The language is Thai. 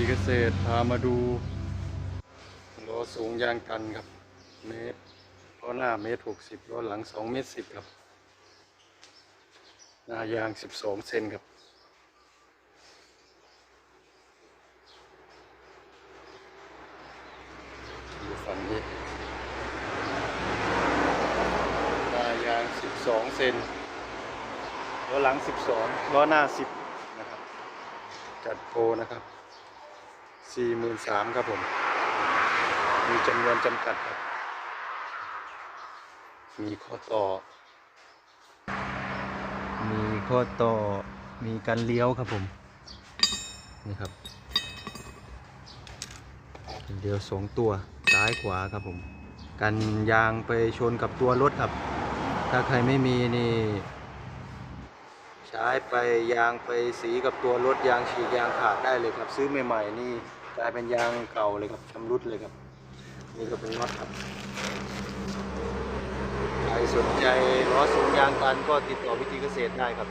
ีเกษตรพามาดูล้อสูงยางกันครับ เมตรล้อหน้าเมตรหกสิบล้อหลังสองเมตรสิบครับ หน้ายางสิบสองเซนครับอยู่ฝั่งนี้หน้ายางสิบสองเซนล้อหลังสิบสองล้อหน้าสิบนะครับ จัดโปนะครับ สี่หมื่นสามครับผม มีจำนวนจำกัดครับ มีข้อต่อ มีข้อต่อ มีการเลี้ยวครับผม นี่ครับเลี้ยวสองตัวซ้ายขวาครับผม กันยางไปชนกับตัวรถครับ ถ้าใครไม่มีนี่ ใช้ไปยางไปสีกับตัวรถยางฉีกยางขาดได้เลยครับ ซื้อใหม่ๆนี่กลายเป็นยางเก่าเลยครับชำรุดเลยครับ นี่ก็เป็นน็อตครับใครสนใจล้อสูงยางกันก็ติดต่อวิธีเกษตรได้ครับ